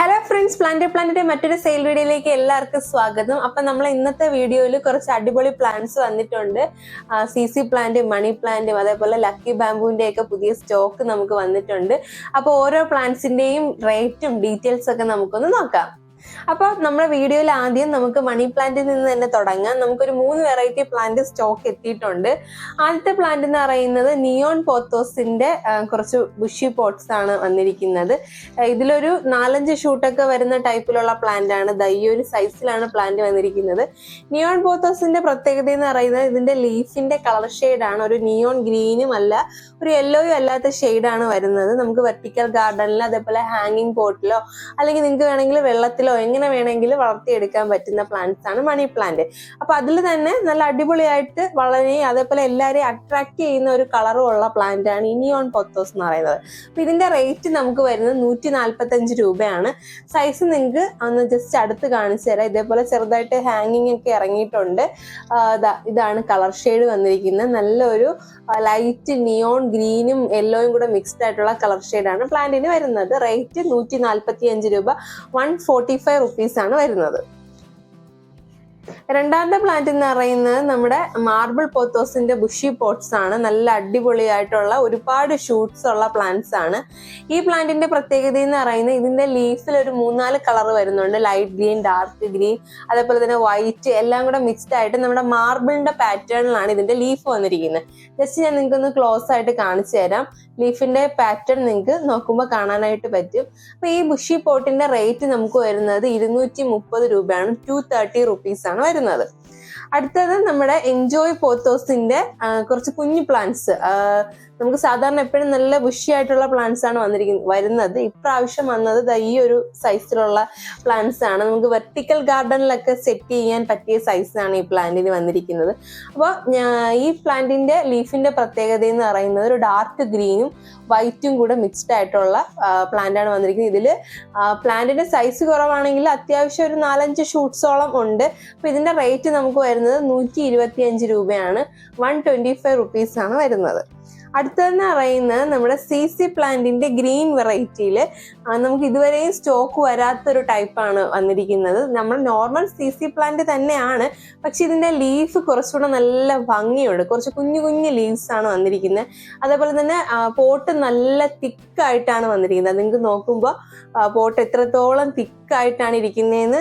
Hello friends plant പ്ലാന്റിന്റെ മറ്റൊരു sale വീഡിയോയിലേക്ക് എല്ലാവർക്കും സ്വാഗതം. അപ്പൊ നമ്മൾ ഇന്നത്തെ വീഡിയോയിൽ കുറച്ച് അടിപൊളി പ്ലാന്റ്സ് വന്നിട്ടുണ്ട്. സി സി പ്ലാന്റും മണി പ്ലാന്റും അതേപോലെ ലക്കി ബാമ്പുവിന്റെ ഒക്കെ പുതിയ സ്റ്റോക്ക് നമുക്ക് വന്നിട്ടുണ്ട്. അപ്പൊ ഓരോ പ്ലാന്റ്സിന്റെയും റേറ്റും ഡീറ്റെയിൽസ് ഒക്കെ നമുക്കൊന്ന് നോക്കാം. അപ്പൊ നമ്മുടെ വീഡിയോയിൽ ആദ്യം നമുക്ക് മണി പ്ലാന്റിൽ നിന്ന് തന്നെ തുടങ്ങാം. നമുക്കൊരു മൂന്ന് വെറൈറ്റി പ്ലാന്റ് സ്റ്റോക്ക് എത്തിയിട്ടുണ്ട്. ആദ്യത്തെ പ്ലാന്റ് എന്ന് പറയുന്നത് നിയോൺ പോത്തോസിന്റെ കുറച്ച് ബുഷി പോട്ട്സ് ആണ് വന്നിരിക്കുന്നത്. ഇതിലൊരു നാലഞ്ച് ഷൂട്ടൊക്കെ വരുന്ന ടൈപ്പിലുള്ള പ്ലാന്റ് ആണ്. ദയ്യൊരു സൈസിലാണ് പ്ലാന്റ് വന്നിരിക്കുന്നത്. നിയോൺ പോത്തോസിന്റെ പ്രത്യേകത എന്ന് പറയുന്നത് ഇതിന്റെ ലീഫിന്റെ കളർ ആണ്. ഒരു നിയോൺ ഗ്രീനും അല്ല ഒരു യെല്ലോയും അല്ലാത്ത ഷെയ്ഡാണ് വരുന്നത്. നമുക്ക് വെർട്ടിക്കൽ ഗാർഡനിൽ അതേപോലെ ഹാങ്ങിങ് പോട്ടിലോ അല്ലെങ്കിൽ നിങ്ങൾക്ക് വേണമെങ്കിൽ വെള്ളത്തിലോ എങ്ങനെ വേണമെങ്കിലും വളർത്തിയെടുക്കാൻ പറ്റുന്ന പ്ലാന്റ്സ് ആണ് മണി പ്ലാന്റ് അപ്പൊ അതിൽ തന്നെ നല്ല അടിപൊളിയായിട്ട് വളരെ അതേപോലെ എല്ലാവരെയും അട്രാക്ട് ചെയ്യുന്ന ഒരു കളറും ഉള്ള പ്ലാന്റ് ആണ് ഇനിയോൺ പൊത്തോസ് എന്ന് പറയുന്നത്. അപ്പൊ ഇതിന്റെ റേറ്റ് നമുക്ക് വരുന്നത് നൂറ്റി നാൽപ്പത്തി അഞ്ച് രൂപയാണ്. സൈസ് നിങ്ങൾക്ക് ഒന്ന് ജസ്റ്റ് അടുത്ത് കാണിച്ചു തരാം. ഇതേപോലെ ചെറുതായിട്ട് ഹാങ്ങിങ് ഒക്കെ ഇറങ്ങിയിട്ടുണ്ട്. ഇതാണ് കളർ ഷെയ്ഡ് വന്നിരിക്കുന്നത്. നല്ലൊരു ലൈറ്റ് നിയോൺ ഗ്രീനും യെല്ലോയും കൂടെ മിക്സ്ഡ് ആയിട്ടുള്ള കളർ ഷെയ്ഡാണ് പ്ലാന്റിന് വരുന്നത് റേറ്റ് നൂറ്റി നാൽപ്പത്തി അഞ്ച് രൂപ. വൺ ഫോർട്ടി ഫൈവ് റുപ്പീസ് ആണ് വരുന്നത്. രണ്ടാമത്തെ പ്ലാന്റ് എന്ന് പറയുന്നത് നമ്മുടെ മാർബിൾ പോത്തോസിന്റെ ബുഷി പോട്ട്സ് ആണ്. നല്ല അടിപൊളിയായിട്ടുള്ള ഒരുപാട് ഷൂട്ട്സ് ഉള്ള പ്ലാന്റ്സ് ആണ്. ഈ പ്ലാന്റിന്റെ പ്രത്യേകത എന്ന് പറയുന്നത് ഇതിന്റെ ലീഫിൽ ഒരു മൂന്നാൽ കളർ വരുന്നുണ്ട്. ലൈറ്റ് ഗ്രീൻ ഡാർക്ക് ഗ്രീൻ അതേപോലെ തന്നെ വൈറ്റ് എല്ലാം കൂടെ മിക്സ്ഡ് ആയിട്ട് നമ്മുടെ മാർബിളിന്റെ പാറ്റേണിലാണ് ഇതിന്റെ ലീഫ് വന്നിരിക്കുന്നത്. ജസ്റ്റ് ഞാൻ നിങ്ങൾക്ക് ഒന്ന് ക്ലോസ് ആയിട്ട് കാണിച്ചു തരാം. ലീഫിന്റെ പാറ്റേൺ നിങ്ങൾക്ക് നോക്കുമ്പോൾ കാണാനായിട്ട് പറ്റും. അപ്പൊ ഈ ബുഷി പോട്ടിന്റെ റേറ്റ് നമുക്ക് വരുന്നത് ഇരുന്നൂറ്റി മുപ്പത് രൂപയാണ്. ടു തേർട്ടി റുപ്പീസ് ആണ്. വരുന്നത്. അടുത്തത് നമ്മുടെ എൻജോയ് പോത്തോസിന്റെ കുറച്ച് കുഞ്ഞു പ്ലാന്റ്സ് നമുക്ക് സാധാരണ എപ്പോഴും നല്ല ബുഷി ആയിട്ടുള്ള പ്ലാന്റ്സ് ആണ് വന്നിരിക്കുന്നത് വരുന്നത്. ഇപ്രാവശ്യം വന്നത് ഈ ഒരു സൈസിലുള്ള പ്ലാന്റ്സ് ആണ്. നമുക്ക് വെർട്ടിക്കൽ ഗാർഡനിലൊക്കെ സെറ്റ് ചെയ്യാൻ പറ്റിയ സൈസാണ് ഈ പ്ലാന്റിന് വന്നിരിക്കുന്നത്. അപ്പോൾ ഈ പ്ലാന്റിന്റെ ലീഫിന്റെ പ്രത്യേകത എന്ന് പറയുന്നത് ഒരു ഡാർക്ക് ഗ്രീനും വൈറ്റും കൂടെ മിക്സ്ഡ് ആയിട്ടുള്ള പ്ലാന്റ് ആണ് വന്നിരിക്കുന്നത്. ഇതിൽ പ്ലാന്റിന്റെ സൈസ് കുറവാണെങ്കിൽ അത്യാവശ്യം ഒരു നാലഞ്ച് ഷൂട്ട്സോളം ഉണ്ട്. അപ്പോൾ ഇതിന്റെ റേറ്റ് നമുക്ക് വരുന്നത് നൂറ്റി രൂപയാണ്. വൺ ട്വന്റി ഫൈവ് റുപ്പീസ് ആണ് വരുന്നത്. അടുത്തതെന്ന് പറയുന്നത് നമ്മുടെ സി സി പ്ലാന്റിന്റെ ഗ്രീൻ വെറൈറ്റിയിൽ നമുക്ക് ഇതുവരെയും സ്റ്റോക്ക് വരാത്തൊരു ടൈപ്പാണ് വന്നിരിക്കുന്നത്. നമ്മൾ നോർമൽ സി സി പ്ലാന്റ് തന്നെയാണ് പക്ഷെ ഇതിന്റെ ലീഫ് കുറച്ചുകൂടെ നല്ല ഭംഗിയുണ്ട്. കുറച്ച് കുഞ്ഞു കുഞ്ഞു ലീവ്സ് ആണ് വന്നിരിക്കുന്നത്. അതേപോലെ തന്നെ പോട്ട് നല്ല തിക്കായിട്ടാണ് വന്നിരിക്കുന്നത്. നിങ്ങൾക്ക് നോക്കുമ്പോൾ പോട്ട് എത്രത്തോളം തിക്കായിട്ടാണ് ഇരിക്കുന്നതെന്ന്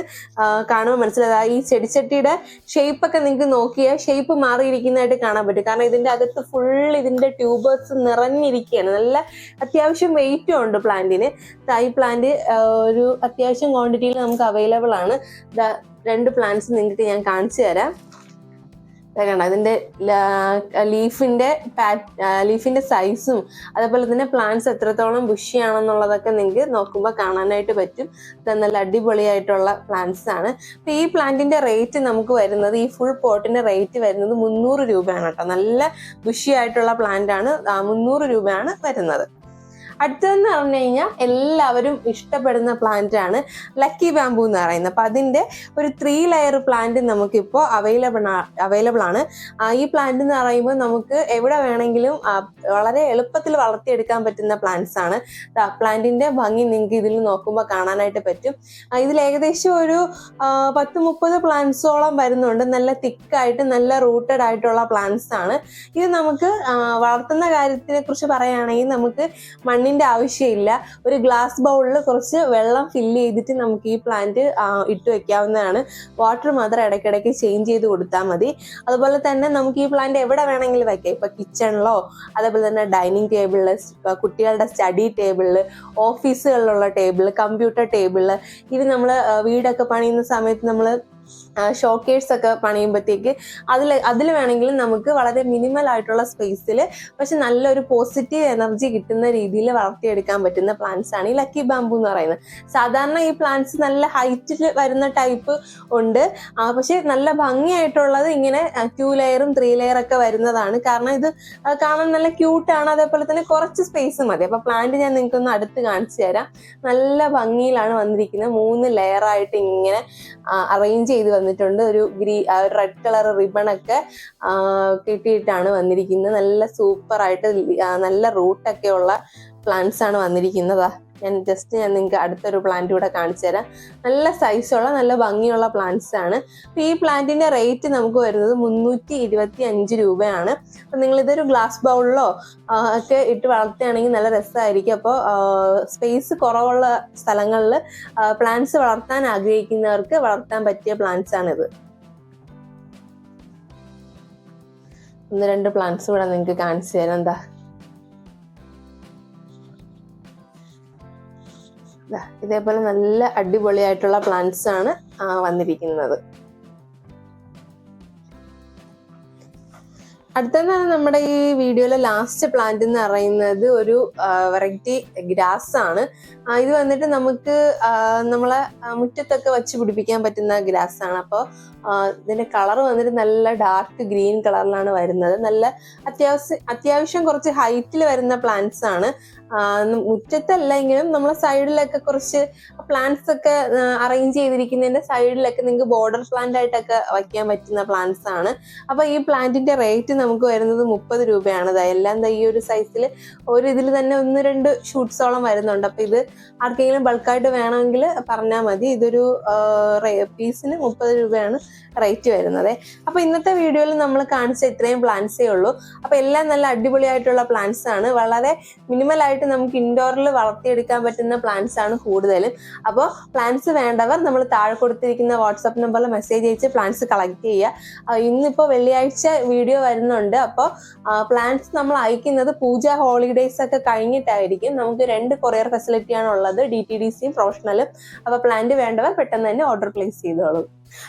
കാണുമ്പോൾ മനസ്സിലാകാം. ഈ ചെടിച്ചട്ടിയുടെ ഷേപ്പ് ഒക്കെ നിങ്ങൾക്ക് നോക്കിയാൽ ഷേപ്പ് മാറിയിരിക്കുന്നതായിട്ട് കാണാൻ പറ്റും. കാരണം ഇതിന്റെ അകത്ത് ഫുൾ ഇതിന്റെ ട്യൂബേഴ്സ് നിറഞ്ഞിരിക്കുകയാണ്. നല്ല അത്യാവശ്യം വെയിറ്റും ഉണ്ട് പ്ലാന്റിന്. ഈ പ്ലാന്റ് ഒരു അത്യാവശ്യം ക്വാണ്ടിറ്റിയിൽ നമുക്ക് അവൈലബിൾ ആണ്. രണ്ട് പ്ലാന്റ്സ് നിങ്ങൾക്ക് ഞാൻ കാണിച്ചു തരാം. കണ്ടോ അതിന്റെ ലീഫിന്റെ ലീഫിന്റെ സൈസും അതേപോലെ തന്നെ പ്ലാന്റ്സ് എത്രത്തോളം ബുഷിയാണെന്നുള്ളതൊക്കെ നിങ്ങൾക്ക് നോക്കുമ്പോൾ കാണാനായിട്ട് പറ്റും. ഇത് നല്ല അടിപൊളിയായിട്ടുള്ള പ്ലാന്റ്സ് ആണ്. അപ്പൊ ഈ പ്ലാന്റിന്റെ റേറ്റ് നമുക്ക് വരുന്നത് ഈ ഫുൾ പോട്ടിന്റെ റേറ്റ് വരുന്നത് മുന്നൂറ് രൂപയാണ് കേട്ടോ. നല്ല ബുഷിയായിട്ടുള്ള പ്ലാന്റ് ആണ് മുന്നൂറ് രൂപയാണ് വരുന്നത്. അടുത്തതെന്ന് പറഞ്ഞു കഴിഞ്ഞാൽ എല്ലാവരും ഇഷ്ടപ്പെടുന്ന പ്ലാന്റ് ആണ് ലക്കി ബാമ്പു എന്ന് പറയുന്നത്. അപ്പൊ അതിന്റെ ഒരു ത്രീ ലെയർ പ്ലാന്റ് നമുക്കിപ്പോൾ അവൈലബിൾ അവൈലബിൾ ആണ്. ഈ പ്ലാന്റ് എന്ന് പറയുമ്പോൾ നമുക്ക് എവിടെ വേണമെങ്കിലും വളരെ എളുപ്പത്തിൽ വളർത്തിയെടുക്കാൻ പറ്റുന്ന പ്ലാന്റ്സ് ആണ്. പ്ലാന്റിന്റെ ഭംഗി നിങ്ങൾക്ക് ഇതിൽ നോക്കുമ്പോൾ കാണാനായിട്ട് പറ്റും. ഇതിൽ ഏകദേശം ഒരു പത്ത് മുപ്പത് പ്ലാന്റ്സോളം വരുന്നുണ്ട്. നല്ല തിക്കായിട്ട് നല്ല റൂട്ടഡ് ആയിട്ടുള്ള പ്ലാന്റ്സ് ആണ്. ഇത് നമുക്ക് വളർത്തുന്ന കാര്യത്തിനെ കുറിച്ച് പറയുകയാണെങ്കിൽ നമുക്ക് മണ്ണിന്റെ ആവശ്യമില്ല. ഒരു ഗ്ലാസ് ബൗളിൽ കുറച്ച് വെള്ളം ഫില്ല് ചെയ്തിട്ട് നമുക്ക് ഈ പ്ലാന്റ് ഇട്ട് വെക്കാവുന്നതാണ്. വാട്ടർ മാത്രം ഇടയ്ക്കിടയ്ക്ക് ചേഞ്ച് ചെയ്ത് കൊടുത്താൽ മതി. അതുപോലെ തന്നെ നമുക്ക് ഈ പ്ലാന്റ് എവിടെ വേണമെങ്കിലും വെക്കാം. ഇപ്പൊ കിച്ചണിലോ അതേപോലെ തന്നെ ഡൈനിങ് ടേബിളിൽ കുട്ടികളുടെ സ്റ്റഡി ടേബിളിൽ ഓഫീസുകളിലുള്ള ടേബിൾ കമ്പ്യൂട്ടർ ടേബിളിൽ ഇത് നമ്മൾ വീടൊക്കെ പണിയുന്ന സമയത്ത് നമ്മൾ ഷോക്കേഴ്സ് ഒക്കെ പണിയുമ്പോഴത്തേക്ക് അതിൽ അതിൽ വേണമെങ്കിലും നമുക്ക് വളരെ മിനിമൽ ആയിട്ടുള്ള സ്പേസിൽ പക്ഷെ നല്ലൊരു പോസിറ്റീവ് എനർജി കിട്ടുന്ന രീതിയിൽ വളർത്തിയെടുക്കാൻ പറ്റുന്ന പ്ലാന്റ്സ് ആണ് ഈ ലക്കി ബാമ്പു എന്ന് പറയുന്നത്. സാധാരണ ഈ പ്ലാന്റ്സ് നല്ല ഹൈറ്റിൽ വരുന്ന ടൈപ്പ് ഉണ്ട്. പക്ഷെ നല്ല ഭംഗിയായിട്ടുള്ളത് ഇങ്ങനെ ടു ലെയറും ത്രീ ലെയർ ഒക്കെ വരുന്നതാണ്. കാരണം ഇത് കാണാൻ നല്ല ക്യൂട്ടാണ് അതേപോലെ തന്നെ കുറച്ച് സ്പേസ് മതി. അപ്പൊ പ്ലാന്റ് ഞാൻ നിങ്ങൾക്ക് ഒന്ന് അടുത്ത് കാണിച്ചു തരാം. നല്ല ഭംഗിയിലാണ് വന്നിരിക്കുന്നത്. മൂന്ന് ലെയറായിട്ട് ഇങ്ങനെ അറേഞ്ച് ചെയ്ത് വന്നിട്ടുണ്ട്. ഒരു ഗ്രീ റെഡ് കളർ റിബൺ ഒക്കെ കിട്ടിയിട്ടാണ് വന്നിരിക്കുന്നത്. നല്ല ആ, നല്ല റൂട്ടൊക്കെ ഉള്ള പ്ലാന്റ്സ് ആണ് വന്നിരിക്കുന്നത്. ഞാൻ ജസ്റ്റ് ഞാൻ നിങ്ങൾക്ക് അടുത്തൊരു പ്ലാന്റ് കൂടെ കാണിച്ചു തരാം. നല്ല സൈസുള്ള നല്ല ഭംഗിയുള്ള പ്ലാന്റ്സ് ആണ്. അപ്പം ഈ പ്ലാന്റിന്റെ റേറ്റ് നമുക്ക് വരുന്നത് മുന്നൂറ്റി ഇരുപത്തി അഞ്ച് രൂപയാണ്. അപ്പം നിങ്ങൾ ഇതൊരു ഗ്ലാസ് ബൗളിലോ ഒക്കെ ഇട്ട് വളർത്തുകയാണെങ്കിൽ നല്ല രസമായിരിക്കും. അപ്പോൾ സ്പേസ് കുറവുള്ള സ്ഥലങ്ങളിൽ പ്ലാന്റ്സ് വളർത്താൻ ആഗ്രഹിക്കുന്നവർക്ക് വളർത്താൻ പറ്റിയ പ്ലാന്റ്സ് ആണിത്. ഒന്ന് രണ്ട് പ്ലാന്റ്സ് ഇവിടെ നിങ്ങൾക്ക് കാണിച്ചു തരാം. എന്താ? ഇതേപോലെ നല്ല അടിപൊളിയായിട്ടുള്ള പ്ലാന്റ്സ് ആണ് വന്നിരിക്കുന്നത്. അടുത്തതാണ് നമ്മുടെ ഈ വീഡിയോയിലെ ലാസ്റ്റ് പ്ലാന്റ് എന്ന് പറയുന്നത് ഒരു വെറൈറ്റി ഗ്രാസ് ആണ്. ഇത് വന്നിട്ട് നമുക്ക് നമ്മളെ മുറ്റത്തൊക്കെ വെച്ച് പിടിപ്പിക്കാൻ പറ്റുന്ന ഗ്രാസ് ആണ്. അപ്പോൾ ഇതിന്റെ കളർ വന്നിട്ട് നല്ല ഡാർക്ക് ഗ്രീൻ കളറിലാണ് വരുന്നത്. നല്ല അത്യാവശ്യം അത്യാവശ്യം കുറച്ച് ഹൈറ്റിൽ വരുന്ന പ്ലാന്റ്സ് ആണ്. ആ, മുറ്റത്തല്ലെങ്കിലും നമ്മളെ സൈഡിലൊക്കെ കുറച്ച് പ്ലാന്റ്സ് ഒക്കെ അറേഞ്ച് ചെയ്തിരിക്കുന്നതിന്റെ സൈഡിലൊക്കെ നിങ്ങൾക്ക് ബോർഡർ പ്ലാന്റ് ആയിട്ടൊക്കെ വയ്ക്കാൻ പറ്റുന്ന പ്ലാന്റ്സ് ആണ്. അപ്പൊ ഈ പ്ലാന്റിന്റെ റേറ്റ് നമുക്ക് വരുന്നത് മുപ്പത് രൂപയാണ്. എല്ലാം ഈ ഒരു സൈസിൽ ഒരു ഇതിൽ തന്നെ ഒന്ന് രണ്ട് ഷൂട്ട്സോളം വരുന്നുണ്ട്. അപ്പൊ ഇത് ആർക്കെങ്കിലും ബൾക്കായിട്ട് വേണമെങ്കിൽ പറഞ്ഞാൽ മതി. ഇതൊരു പീസിന് മുപ്പത് രൂപയാണ് റേറ്റ് വരുന്നത്. അപ്പൊ ഇന്നത്തെ വീഡിയോയിൽ നമ്മൾ കാണിച്ച ഇത്രയും പ്ലാന്റ്സേ ഉള്ളൂ. അപ്പൊ എല്ലാം നല്ല അടിപൊളിയായിട്ടുള്ള പ്ലാന്റ്സ് ആണ്. വളരെ മിനിമൽ നമുക്ക് ഇൻഡോറിൽ വളർത്തിയെടുക്കാൻ പറ്റുന്ന പ്ലാന്റ്സ് ആണ് കൂടുതലും. അപ്പോൾ പ്ലാന്റ്സ് വേണ്ടവർ നമ്മൾ താഴെ കൊടുത്തിരിക്കുന്ന വാട്സപ്പ് നമ്പറിൽ മെസ്സേജ് അയച്ച് പ്ലാന്റ്സ് കളക്ട് ചെയ്യുക. ഇന്നിപ്പോൾ വെള്ളിയാഴ്ച വീഡിയോ വരുന്നുണ്ട്. അപ്പോൾ പ്ലാന്റ്സ് നമ്മൾ അയക്കുന്നത് പൂജ ഹോളിഡേയ്സ് ഒക്കെ കഴിഞ്ഞിട്ടായിരിക്കും. നമുക്ക് രണ്ട് കൊറിയർ ഫെസിലിറ്റിയാണ് ഉള്ളത് ഡി ടി ഡി സിയും പ്രൊഫഷണലും അപ്പോൾ പ്ലാന്റ് വേണ്ടവർ പെട്ടെന്ന് തന്നെ ഓർഡർ പ്ലേസ് ചെയ്തോളൂ.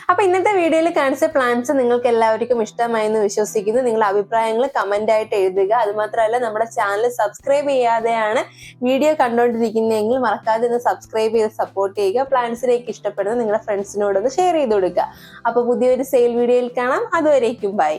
അപ്പൊ ഇന്നത്തെ വീഡിയോയിൽ കാണിച്ച പ്ലാൻസ് നിങ്ങൾക്ക് എല്ലാവർക്കും ഇഷ്ടമായെന്ന് വിശ്വസിക്കുന്നു. നിങ്ങളുടെ അഭിപ്രായങ്ങൾ കമന്റ് ആയിട്ട് എഴുതുക. അത് മാത്രമല്ല നമ്മുടെ ചാനൽ സബ്സ്ക്രൈബ് ചെയ്യാതെയാണ് വീഡിയോ കണ്ടുകൊണ്ടിരിക്കുന്നതെങ്കിൽ മറക്കാതെ ഒന്ന് സബ്സ്ക്രൈബ് ചെയ്ത് സപ്പോർട്ട് ചെയ്യുക. പ്ലാൻസിലേക്ക് ഇഷ്ടപ്പെടുന്ന നിങ്ങളുടെ ഫ്രണ്ട്സിനോടൊന്ന് ഷെയർ ചെയ്ത് കൊടുക്കുക. അപ്പൊ പുതിയൊരു സെയിൽ വീഡിയോയിൽ കാണാം. അതുവരേക്കും ബൈ